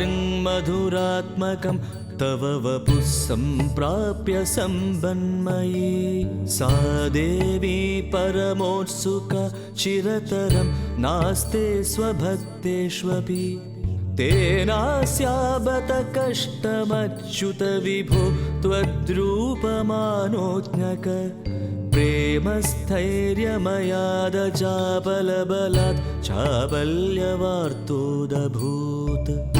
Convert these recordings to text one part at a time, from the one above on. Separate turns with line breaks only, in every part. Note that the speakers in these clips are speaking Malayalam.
दृङ्मधुरात्मकं तव वपुः सम्प्राप्य सम्बन्मयी सा देवी परमोत्सुक चिरतरं नास्ते स्वभक्तेष्वपि। तेनास्याबत कष्टमच्युत विभो त्वद्रूपमानोज्ञक। प्रेमस्थैर्यमयादचाबलबलात् चाबल्यवार्तोदभूत्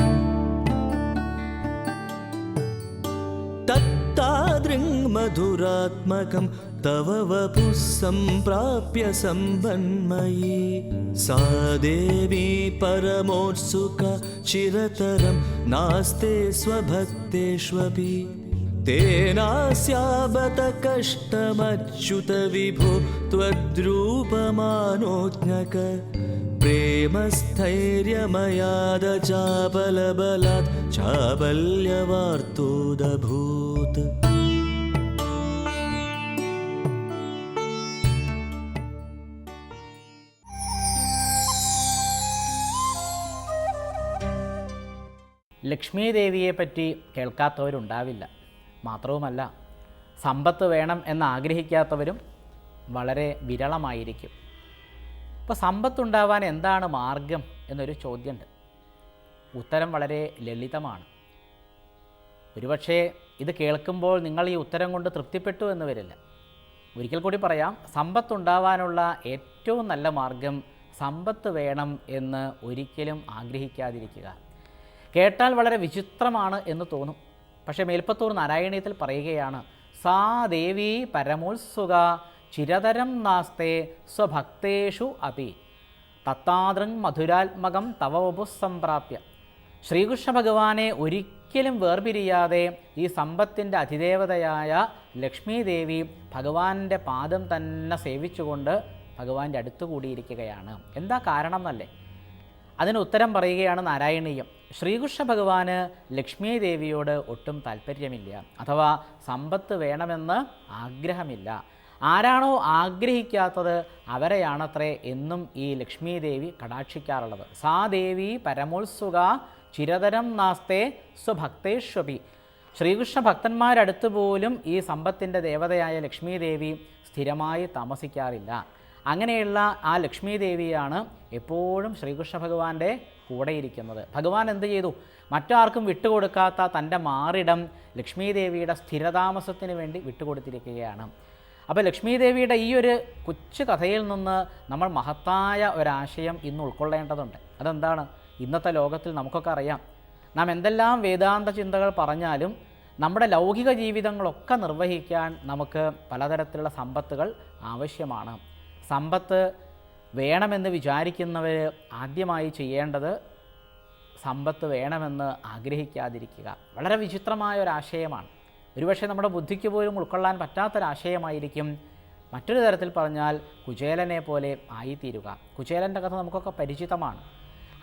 तत्तादृङ्मधुरात्मकं तव वपुः सम्प्राप्य सम्बन्मयी सा देवी परमोत्सुक चिरतरं नास्ते स्वभक्तेष्वपि। तेनास्याबत कष्टमच्युत विभो त्वद्रूपमानोज्ञक। प्रेमस्थैर्यमयादचाबलबलात् चाबल्यवार्तोदभूत्
ലക്ഷ്മി ദേവിയെപ്പറ്റി കേൾക്കാത്തവരുണ്ടാവില്ല. മാത്രവുമല്ല സമ്പത്ത് വേണം എന്ന് ആഗ്രഹിക്കാത്തവരും വളരെ വിരളമായിരിക്കും. ഇപ്പോൾ സമ്പത്തുണ്ടാവാൻ എന്താണ് മാർഗം എന്നൊരു ചോദ്യമുണ്ട്. ഉത്തരം വളരെ ലളിതമാണ്. ഒരുപക്ഷേ ഇത് കേൾക്കുമ്പോൾ നിങ്ങൾ ഈ ഉത്തരം കൊണ്ട് തൃപ്തിപ്പെട്ടു എന്ന് വരില്ല. ഒരിക്കൽ കൂടി പറയാം സമ്പത്തുണ്ടാവാനുള്ള ഏറ്റവും നല്ല മാർഗം സമ്പത്ത് വേണം എന്ന് ഒരിക്കലും ആഗ്രഹിക്കാതിരിക്കുക. കേട്ടാൽ വളരെ വിചിത്രമാണ് എന്ന് തോന്നും. പക്ഷേ മേൽപ്പത്തൂർ നാരായണീയത്തിൽ പറയുകയാണ് സാ ദേവി പരമോത്സുക ചിരതരം നാസ്തേ സ്വഭക്തേഷു അപി. തത്താതൃങ് മധുരാത്മകം തവ വപുസംപ്രാപ്യ ശ്രീകൃഷ്ണ ഭഗവാനെ ഒരിക്കലും വേർപിരിയാതെ ഈ സമ്പത്തിന്റെ അതിദേവതയായ ലക്ഷ്മീദേവി ഭഗവാന്റെ പാദം തന്നെ സേവിച്ചുകൊണ്ട് ഭഗവാന്റെ അടുത്ത് കൂടിയിരിക്കുകയാണ്. എന്താ കാരണം എന്നല്ലേ അതിന് ഉത്തരം പറയുകയാണ് നാരായണീയം. ശ്രീകൃഷ്ണ ഭഗവാന് ലക്ഷ്മി ദേവിയോട് ഒട്ടും താല്പര്യമില്ല. അഥവാ സമ്പത്ത് വേണമെന്ന് ആഗ്രഹമില്ല. ആരാണോ ആഗ്രഹിക്കാത്തത് അവരെയാണത്രേ എന്നും ഈ ലക്ഷ്മി ദേവി കടാക്ഷിക്കാറുള്ളത്. സാ ദേവി പരമോത്സുക ചിരതരം നാസ്തേ സ്വഭക്തേഷ്വപി. ശ്രീകൃഷ്ണ ഭക്തന്മാരടുത്ത് പോലും ഈ സമ്പത്തിന്റെ ദേവതയായ ലക്ഷ്മി ദേവി സ്ഥിരമായി താമസിക്കാറില്ല. അങ്ങനെയുള്ള ആ ലക്ഷ്മി ദേവിയാണ് എപ്പോഴും ശ്രീകൃഷ്ണ ഭഗവാന്റെ കൂടെയിരിക്കുന്നത്. ഭഗവാൻ എന്ത് ചെയ്തു? മറ്റാർക്കും വിട്ടുകൊടുക്കാത്ത തന്റെ മാറിടം ലക്ഷ്മി ദേവിയുടെ സ്ഥിരതാമസത്തിന് വേണ്ടി വിട്ടുകൊടുത്തിരിക്കുകയാണ്. അപ്പോൾ ലക്ഷ്മി ദേവിയുടെ ഈ ഒരു കൊച്ചു കഥയിൽ നിന്ന് നമ്മൾ മഹത്തായ ഒരാശയം ഇന്ന് ഉൾക്കൊള്ളേണ്ടതുണ്ട്. അതെന്താണ്? ഇന്നത്തെ ലോകത്തിൽ നമുക്കൊക്കെ അറിയാം. നാം എന്തെല്ലാം വേദാന്ത ചിന്തകൾ പറഞ്ഞാലും നമ്മുടെ ലൗകിക ജീവിതങ്ങളൊക്കെ നിർവഹിക്കാൻ നമുക്ക് പലതരത്തിലുള്ള സമ്പത്തുകൾ ആവശ്യമാണ്. സമ്പത്ത് വേണമെന്ന് വിചാരിക്കുന്നവർ ആദ്യമായി ചെയ്യേണ്ടത് സമ്പത്ത് വേണമെന്ന് ആഗ്രഹിക്കാതിരിക്കുക. വളരെ വിചിത്രമായ ഒരാശയമാണ് ഒരുപക്ഷെ നമ്മുടെ ബുദ്ധിക്ക് പോലും ഉൾക്കൊള്ളാൻ പറ്റാത്തൊരാശയമായിരിക്കും. മറ്റൊരു തരത്തിൽ പറഞ്ഞാൽ കുചേലനെ പോലെ ആയിത്തീരുക. കുചേലന്റെ കഥ നമുക്കൊക്കെ പരിചിതമാണ്.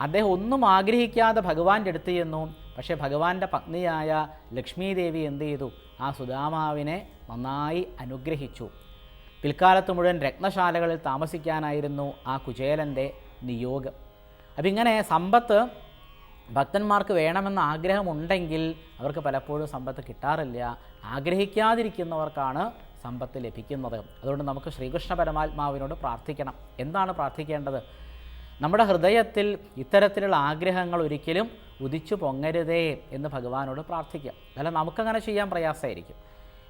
അദ്ദേഹം ഒന്നും ആഗ്രഹിക്കാതെ ഭഗവാന്റെ അടുത്ത് ചെന്നു. പക്ഷേ ഭഗവാന്റെ പത്നിയായ ലക്ഷ്മീദേവി എന്ത് ചെയ്തു? ആ സുദാമാവിനെ നന്നായി അനുഗ്രഹിച്ചു. പിൽക്കാലത്ത് മുഴുവൻ രത്നശാലകളിൽ താമസിക്കാനായിരുന്നു ആ കുചേലന്റെ നിയോഗം. അപ്പം ഇങ്ങനെ സമ്പത്ത് ഭക്തന്മാർക്ക് വേണമെന്ന ആഗ്രഹമുണ്ടെങ്കിൽ അവർക്ക് പലപ്പോഴും സമ്പത്ത് കിട്ടാറില്ല. ആഗ്രഹിക്കാതിരിക്കുന്നവർക്കാണ് സമ്പത്ത് ലഭിക്കുന്നത്. അതുകൊണ്ട് നമുക്ക് ശ്രീകൃഷ്ണ പരമാത്മാവിനോട് പ്രാർത്ഥിക്കണം. എന്താണ് പ്രാർത്ഥിക്കേണ്ടത്? നമ്മുടെ ഹൃദയത്തിൽ ഇത്തരത്തിലുള്ള ആഗ്രഹങ്ങൾ ഒരിക്കലും ഉദിച്ചു പൊങ്ങരുതേ എന്ന് ഭഗവാനോട് പ്രാർത്ഥിക്കാം. അല്ല നമുക്കങ്ങനെ ചെയ്യാൻ പ്രയാസമായിരിക്കും.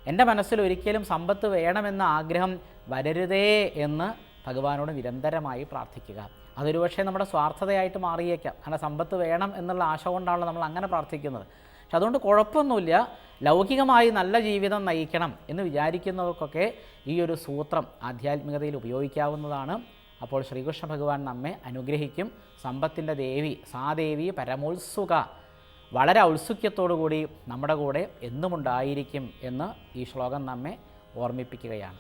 എന്റെ മനസ്സിൽ ഒരിക്കലും സമ്പത്ത് വേണമെന്ന ആഗ്രഹം വരരുതേ എന്ന് ഭഗവാനോട് നിരന്തരമായി പ്രാർത്ഥിക്കുക. അതൊരു പക്ഷേ നമ്മുടെ സ്വാർത്ഥതയായിട്ട് മാറിയേക്കാം. കാരണം സമ്പത്ത് വേണം എന്നുള്ള ആശ കൊണ്ടാണല്ലോ നമ്മൾ അങ്ങനെ പ്രാർത്ഥിക്കുന്നത്. പക്ഷെ അതുകൊണ്ട് കുഴപ്പമൊന്നുമില്ല. ലൗകികമായി നല്ല ജീവിതം നയിക്കണം എന്ന് വിചാരിക്കുന്നവർക്കൊക്കെ ഈ ഒരു സൂത്രം ആധ്യാത്മികതയിൽ ഉപയോഗിക്കാവുന്നതാണ്. അപ്പോൾ ശ്രീകൃഷ്ണ ഭഗവാൻ നമ്മെ അനുഗ്രഹിക്കും. സമ്പത്തിന്റെ ദേവി സാദേവി പരമോത്സുക വളരെ ഔത്സുക്യത്തോടുകൂടി നമ്മുടെ കൂടെ എന്നുമുണ്ടായിരിക്കും എന്ന് ഈ ശ്ലോകം നമ്മെ ഓർമ്മിപ്പിക്കുകയാണ്.